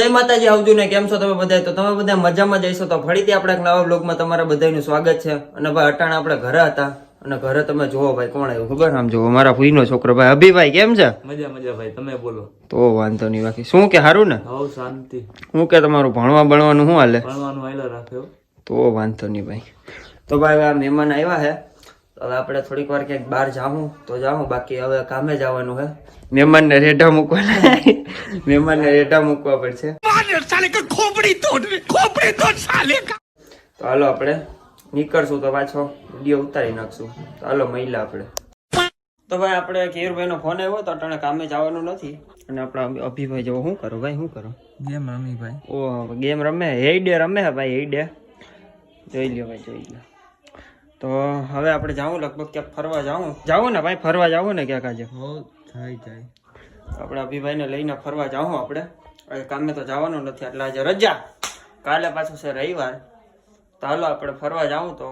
જય માતાજી આવજો ને કેમ છો તમે બધા તો તમે બધા મજામાં જઈશો તો ફરીથી આપણે એક નવા બ્લોગમાં તમારા બધાનું સ્વાગત છે. અને ભાઈ અટાણે આપણે ઘરે હતા. અને ઘરે તમે જોવો ભાઈ કોણ આવ્યું? ખબર? આમ જોવો મારા ફૂઈનો છોકરો ભાઈ અભિભાઈ કેમ છે? મજા મજા ભાઈ તમે બોલો. તો વાંધો નહીં બાકી શું કે સારું ને? હવ શાંતિ. શું કે તમારું ભણવા ભણવાનું શું હાલે? ભણવાનું આયલા રાખ્યો તો વાંધો નહીં ભાઈ. તો ભાઈ આ મહેમાન આવ્યા છે તો હવે આપણે થોડીક વાર ક્યાંક બહાર જાવું તો જાઉં બાકી હવે કામે જવાનું હે. મહેમાનને રેઢા મૂકવાના મહેમાનને રેઢા મૂકવા પડશે. તો હાલો આપણે નીકળશું તો પાછો વીડિયો ઉતારી નાખશું. તો હાલો મહિલા આપણે. તો ભાઈ આપણે કેયુરભાઈનો ફોન આવ્યો તો અટાણે કામે જવાનું નથી. અને આપણા અભિભાઈ જેવો શું કરો ભાઈ શું કરો? ગેમ રમી ભાઈ. ઓ ગેમ રમે? હેડે રમે ભાઈ હેડે જોઈ લ્યો ભાઈ જોઈ લ્યો. તો હવે આપણે જાવું લગભગ ક્યાંક ફરવા જાવું જાવું ને ભાઈ ફરવા જાવું ને ક્યાંક આજે. થાય જાય આપણે અભિભાઈને લઈને ફરવા જાવું આપણે. કામે તો જવાનું નથી એટલે આજે રજા. કાલે પાછું છે રવિવાર. તો હાલો આપણે ફરવા જાવું તો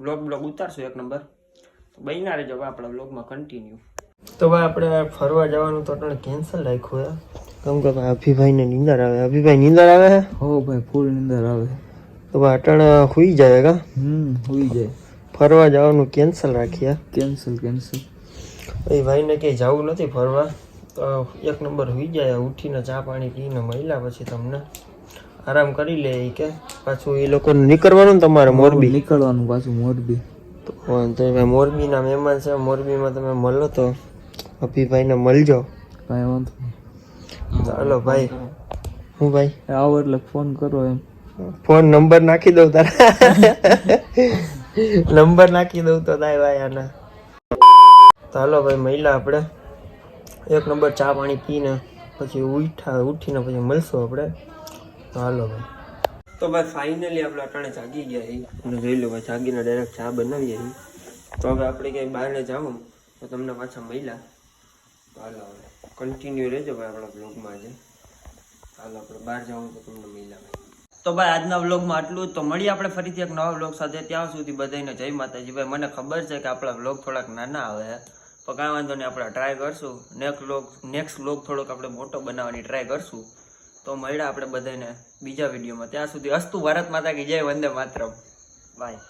બ્લોગ બ્લોગ ઉતારશું એક નંબર. તો બહીના રહેજો ભાઈ આપણા બ્લોગમાં કન્ટિન્યુ તો ભાઈ આપણે ફરવા જવાનું તો આપણે કેન્સલ રાખ્યું હે. કેમ કે ભાઈ અભિભાઈને નીંદર આવે. અભિભાઈ નીંદર આવે હો? ભાઈ ફૂલ નીંદર આવે. તો ભાઈ અટાણે હુઈ જાય કા? હમ સુઈ જાય. ફરવા જવાનું કેન્સલ રાખ્યા કેન્સલ કેન્સલ એ ભાઈને ક્યાંય જવું નથી ફરવા. તો એક નંબર હોઈ જાય ઉઠીને ચા પાણી પીને મળ્યા પછી તમને આરામ કરી લે કે. પાછું એ લોકોને નીકળવાનું ને તમારે મોરબી. નીકળવાનું પાછું મોરબી. તો નહીં મોરબીના મહેમાન છે. મોરબીમાં તમે મળો તો અભિભાઈને મળજો. કાંઈ વાંધો ચાલો ભાઈ. હું ભાઈ? આવો એટલે ફોન કરો એમ. ફોન નંબર નાખી દઉં તારા. નંબર નાખી દઉં તો દાય ભાઈ આના. ચાલો ભાઈ મહિલા આપણે. એક નંબર ચા પાણી પીને પછી ઉઠા ઉઠીને પછી મળશું આપણે. તો હાલો ભાઈ. તો ભાઈ ફાઇનલી આપણે અટાણે જાગી ગયા છીએ. જોઈ લો ભાઈ, જાગીને ડાયરેક્ટ ચા બનાવીએ છીએ. તો હવે આપણે ક્યાંય બહારને જાઉં, તો તમને પાછા તો હાલો હવે કન્ટિન્યુ રહેજો ભાઈ આપણા બ્લોગમાં આજે. હાલો, આપણે બહાર જવું તો તમને મળ્યા. ભાઈ તો ભાઈ, આજના વ્લોગમાં આટલું તો મળીએ આપણે ફરીથી એક નવા વ્લોગ સાથે. ત્યાં સુધી બધાને જય માતાજી. ભાઈ, મને ખબર છે કે આપણા વ્લોગ થોડાક નાના આવે તો કાંઈ વાંધો નહીં, આપણે ટ્રાય કરશું. નેક્સ્ટ વ્લોગ નેક્સ્ટ વ્લોગ થોડોક આપણે મોટો બનાવવાની ટ્રાય કરશું. તો મળ્યા આપણે બધાને બીજા વિડીયોમાં. ત્યાં સુધી અસ્તુ ભારત માતા કી જય વંદે માતરમ. બાય